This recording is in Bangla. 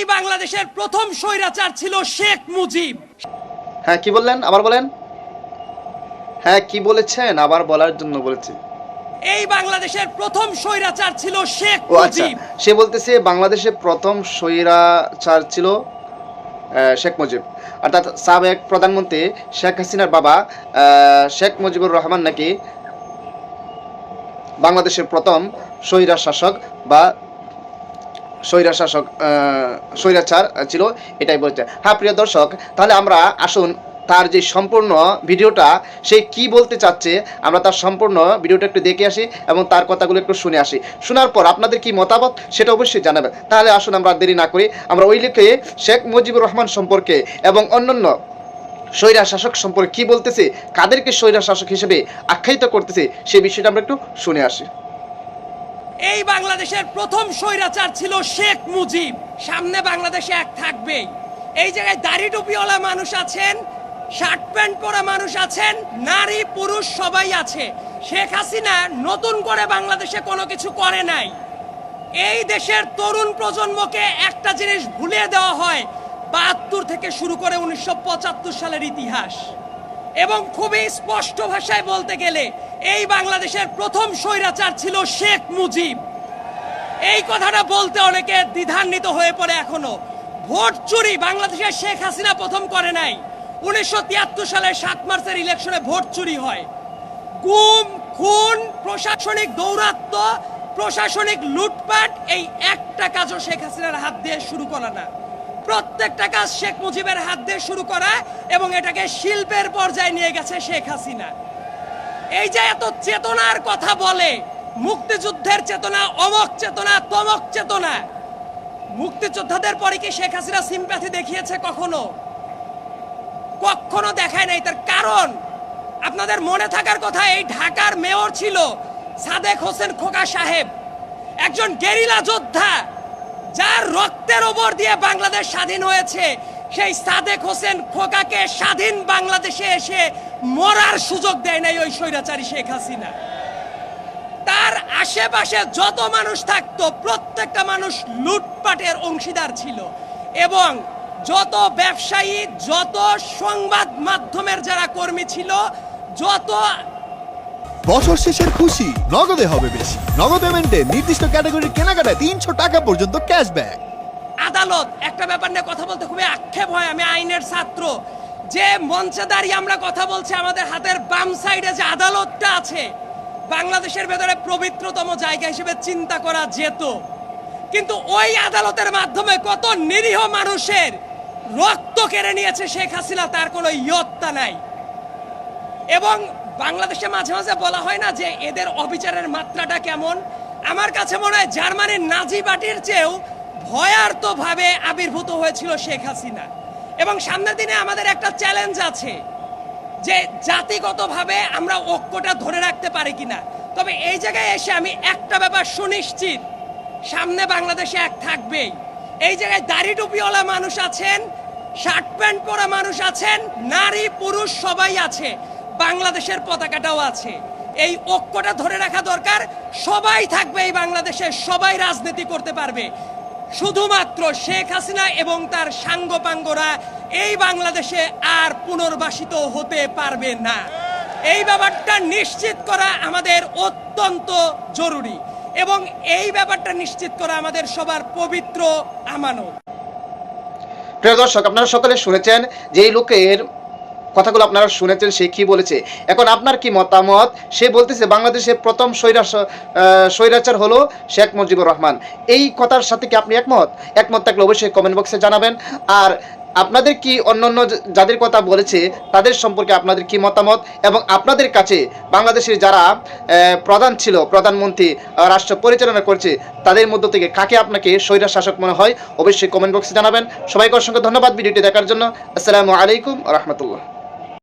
এই বাংলাদেশের প্রথম স্বৈরাচার ছিল শেখ মুজিব। হ্যাঁ কি বললেন? আবার বলেন। হ্যাঁ কি বলেছেন? আবার বলার জন্য বলেছি। এই বাংলাদেশের প্রথম স্বৈরাচার ছিল শেখ আচ্ছা। মুজিব। সে বলতেছে বাংলাদেশে প্রথম স্বৈরাচার ছিল শেখ মুজিব। অর্থাৎ সাবেক প্রধানমন্ত্রী শেখ হাসিনার বাবা আহ, শেখ মুজিবুর রহমান নাকি বাংলাদেশের প্রথম স্বৈরা শাসক বা স্বৈরা শাসক স্বৈরাচার ছিল, এটাই বলছে। হ্যাঁ প্রিয় দর্শক, তাহলে আমরা আসুন তার যে সম্পূর্ণ ভিডিওটা, সে কি বলতে চাচ্ছে, আমরা তার সম্পূর্ণ ভিডিওটা একটু দেখে আসি এবং তার কথাগুলো একটু শুনে আসি। শোনার পর আপনাদের কি মতামত, সেটা অবশ্যই জানাবেন। তাহলে আসুন আমরা দেরি না করি, আমরা ওই লিখে শেখ মুজিবুর রহমান সম্পর্কে এবং অন্যান্য স্বৈরা শাসক সম্পর্কে কি বলতেছে, কাদেরকে স্বৈরা শাসক হিসেবে আখ্যায়িত করতেছে সেই বিষয়টা আমরা একটু শুনে আসি। এই বাংলাদেশের প্রথম স্বৈরাচার ছিল শেখ মুজিব। সামনে বাংলাদেশে এক থাকবেই। এই জায়গায় দাড়ি টুপিওয়ালা মানুষ আছেন, শার্ট প্যান্ট পরা মানুষ আছেন, নারী পুরুষ সবাই আছে। শেখ হাসিনা নতুন করে বাংলাদেশে কোনো কিছু করে নাই। এই দেশের তরুণ প্রজন্মকে একটা জিনিস ভুলিয়ে দেওয়া হয়, বাহাত্তর থেকে শুরু করে উনিশশো পঁচাত্তর সালের ইতিহাস। এবং খুবই স্পষ্ট ভাষায় বলতে গেলে এই বাংলাদেশের প্রথম স্বৈরাচার ছিল শেখ মুজিব। এই কথাটা বলতে অনেকে দ্বিধান্বিত হয়ে পড়ে এখনও। ভোট চুরি বাংলাদেশের শেখ হাসিনা প্রথম করে নাই। উনিশশো সালের সাত মার্চের ইলেকশনে ভোট চুরি হয়। গুম, খুন, প্রশাসনিক দৌরাত্ম প্রশাসনিক লুটপাট, এই একটা কাজও শেখ হাসিনার হাত দিয়ে শুরু করা না। প্রত্যেকটা কাজ শেখ মুজিবের হাত দিয়ে শুরু করা এবং এটাকে শিল্পের পর্যায়ে নিয়ে গেছে শেখ হাসিনা। এই যে এত চেতনার কথা বলে, মুক্তিযুদ্ধের চেতনা, অমক চেতনা, তমক চেতনা। মুক্তিযোদ্ধাদের পরে কি শেখ হাসিনা সিম্প্যাথি দেখিয়েছে কখনো? কখনো দেখায় নাই তার কারণ? আপনাদের মনে থাকার কথা, এই ঢাকার মেয়র ছিল সাদেক হোসেন খোকা সাহেব, একজন গেরিলা যোদ্ধা, যার রক্তের ওপর দিয়ে বাংলাদেশ স্বাধীন হয়েছে। সেই সাদেক হোসেন খোকাকে স্বাধীন বাংলাদেশে এসে মরার সুযোগ দেয় নাই ওই স্বৈরাচারী শেখ হাসিনা। তার আশেপাশে যত মানুষ থাকতো, প্রত্যেকটা মানুষ লুটপাটের অংশীদার ছিল এবং যত ব্যবসায়ী, যত সংবাদ মাধ্যমের যারা কর্মী ছিল, যত বছর শেষের খুশি, নগদে হবে বেশি। নগদ পেমেন্টে নির্দিষ্ট ক্যাটাগরির কেনাকাটায় তিনশো টাকা পর্যন্ত ক্যাশব্যাক আদালত, একটা ব্যাপার নিয়ে কথা বলতে খুবই আক্ষেপ হয়, আমি আইনের ছাত্র। যে মঞ্চে দাঁড়িয়ে আমরা কথা বলছি, আমাদের হাতের বাম সাইডে যে আদালতটা আছে, বাংলাদেশের ভেতরে পবিত্রতম জায়গা হিসেবে চিন্তা করা যেত। কিন্তু ওই আদালতের মাধ্যমে কত নিরীহ মানুষের রক্ত কেড়ে নিয়েছে শেখ হাসিনা, তার কোনো ইয়ত্তা নাই। এবং বাংলাদেশে মাঝে মাঝে বলা হয় না যে এদের অবিচারের মাত্রাটা কেমন? আমার কাছে মনে হয় জার্মানির নাজি পার্টির চেয়েও ভাবে আবির্ভূত হয়েছিল শেখ হাসিনা। এবং সামনের দিনে আমাদের একটা চ্যালেঞ্জ আছে যে জাতিগতভাবে আমরা ঐক্যটা ধরে রাখতে পারি কিনা। তবে এই জায়গায় এসে আমি একটা ব্যাপার সুনিশ্চিত, সামনে বাংলাদেশে এক থাকবেই। এই জায়গায় দাড়ি টুপিওয়ালা মানুষ আছেন, শার্ট প্যান্ট পরা মানুষ আছেন, নারী, পুরুষ সবাই আছে, বাংলাদেশের পতাকাটাও আছে। এই ঐক্যটা ধরে রাখা দরকার, সবাই থাকবে এই বাংলাদেশে, সবাই রাজনীতি করতে পারবে। শুধুমাত্র শেখ হাসিনা এবং তার সাঙ্গপাঙ্গরা এই বাংলাদেশে আর পুনর্বাসিত হতে পারবে না। এই ব্যাপারটা নিশ্চিত করা আমাদের অত্যন্ত জরুরি এবং এই ব্যাপারটা নিশ্চিত করা আমাদের সবার পবিত্র আমানত। প্রিয় দর্শক, আপনারা সকলে শুনেছেন যে এই লোকের কথাগুলো আপনারা শুনেছেন, সে কি বলেছে? এখন আপনার কি মতামত? সে বলতেছে বাংলাদেশের প্রথম স্বৈরা স্বৈরাচার হলো শেখ মুজিবুর রহমান। এই কথার সাথে কি আপনি একমত? একমত থাকলে অবশ্যই কমেন্ট বক্সে জানাবেন। আর আপনাদের কি অন্যান্য যাদের কথা বলেছে, তাদের সম্পর্কে আপনাদের কি মতামত? এবং আপনাদের কাছে বাংলাদেশের যারা প্রধান ছিল, প্রধানমন্ত্রী রাষ্ট্র পরিচালনা করছে, তাদের মধ্য থেকে কাকে আপনাকে স্বৈরা শাসক মনে হয়? অবশ্যই কমেন্ট বক্সে জানাবেন। সবাইকে অসংখ্য ধন্যবাদ ভিডিওটি দেখার জন্য। আসসালামু আলাইকুম রহমতুল্লাহ।